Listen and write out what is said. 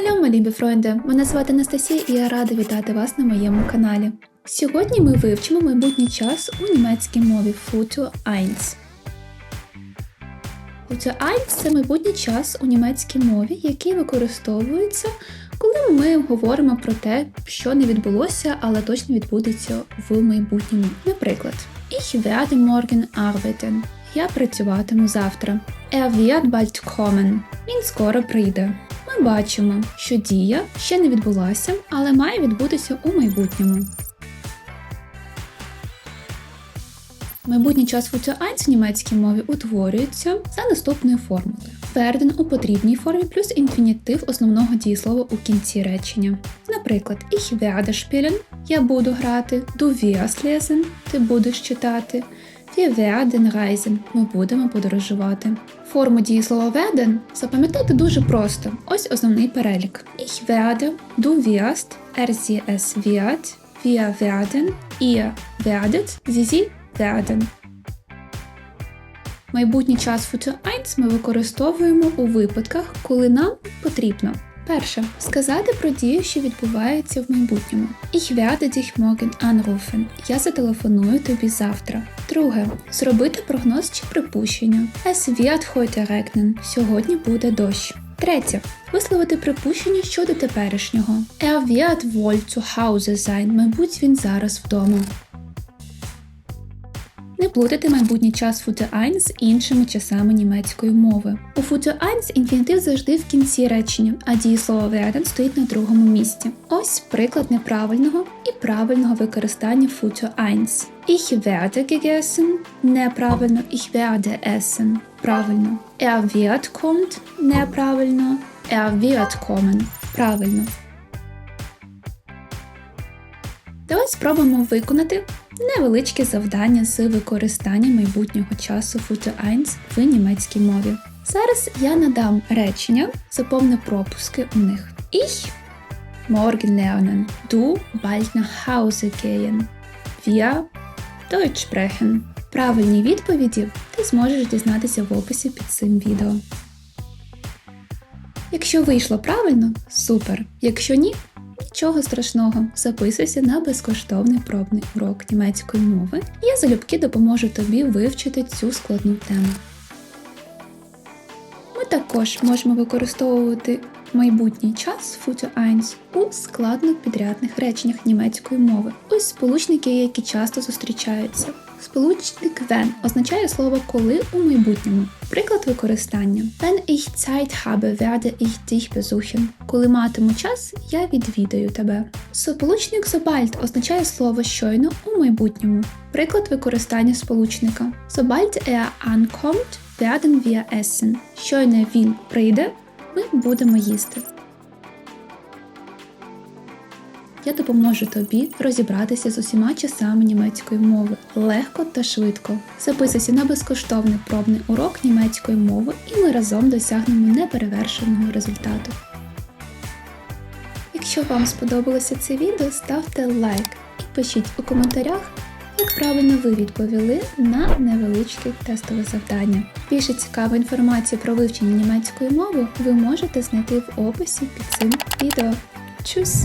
Hallo, мої любі фройнди! Мене звати Анастасія і я рада вітати вас на моєму каналі. Сьогодні ми вивчимо майбутній час у німецькій мові Futur 1. Futur 1 – це майбутній час у німецькій мові, який використовується, коли ми говоримо про те, що не відбулося, але точно відбудеться в майбутньому. Наприклад, Ich werde morgen arbeiten. Я працюватиму завтра. Er wird bald kommen. Він скоро прийде. Ми бачимо, що дія ще не відбулася, але має відбутися у майбутньому. Майбутній час 1 в німецькій мові утворюється за наступною формулою. Werden у потрібній формі плюс інфінітив основного дієслова у кінці речення. Наприклад, Ich werde spielen – я буду грати, Du wirst lesen – ти будеш читати, Wir werden reisen – ми будемо подорожувати. Форму дієслова werden запам'ятати дуже просто. Ось основний перелік. Ich werde, du wirst, er sie es wird, wir werden, ihr werdet, sie sie werden. Майбутній час Future 1 ми використовуємо у випадках, коли нам потрібно. Перше сказати про дію, що відбувається в майбутньому. Ich werde dich morgen anrufen. Я зателефоную тобі завтра. Друге зробити прогноз чи припущення. Es wird heute regnen. Сьогодні буде дощ. Третє висловити припущення щодо теперішнього. Er wird wohl zu Hause sein. Мабуть, він зараз вдома. Не плутати майбутній час Future 1 з іншими часами німецької мови. У Future 1 інфінітив завжди в кінці речення, а дієслово werden стоїть на другому місці. Ось приклад неправильного і правильного використання Future 1. Ich werde gegessen – неправильно, ich werde essen – правильно. Er wird kommt – неправильно, er wird kommen – правильно. Давай спробуємо виконати невеличке завдання з використання майбутнього часу Future 1 в німецькій мові. Зараз я надам речення, заповню пропуски у них. Ich morgen lernen, du bald nach Hause gehen, wir Deutsch sprechen. Правильні відповіді ти зможеш дізнатися в описі під цим відео. Якщо вийшло правильно, супер. Якщо ні, Нічого страшного, записуйся на безкоштовний пробний урок німецької мови, я залюбки допоможу тобі вивчити цю складну тему. Ми також можемо використовувати майбутній час Future 1 у складних підрядних реченнях німецької мови. Ось сполучники, які часто зустрічаються. Сполучник wenn означає слово коли у майбутньому. Приклад використання. Wenn ich Zeit habe, werde ich dich besuchen. Коли матиму час, я відвідаю тебе. Сполучник sobald означає слово щойно у майбутньому. Приклад використання сполучника. Sobald er ankommt, werden wir essen. Щойно він прийде, ми будемо їсти. Я допоможу тобі розібратися з усіма часами німецької мови легко та швидко. Записуйся на безкоштовний пробний урок німецької мови, і ми разом досягнемо неперевершеного результату. Якщо вам сподобалося це відео, ставте лайк і пишіть у коментарях, як правильно ви відповіли на невеличке тестове завдання. Більше цікавої інформації про вивчення німецької мови ви можете знайти в описі під цим відео. Чус!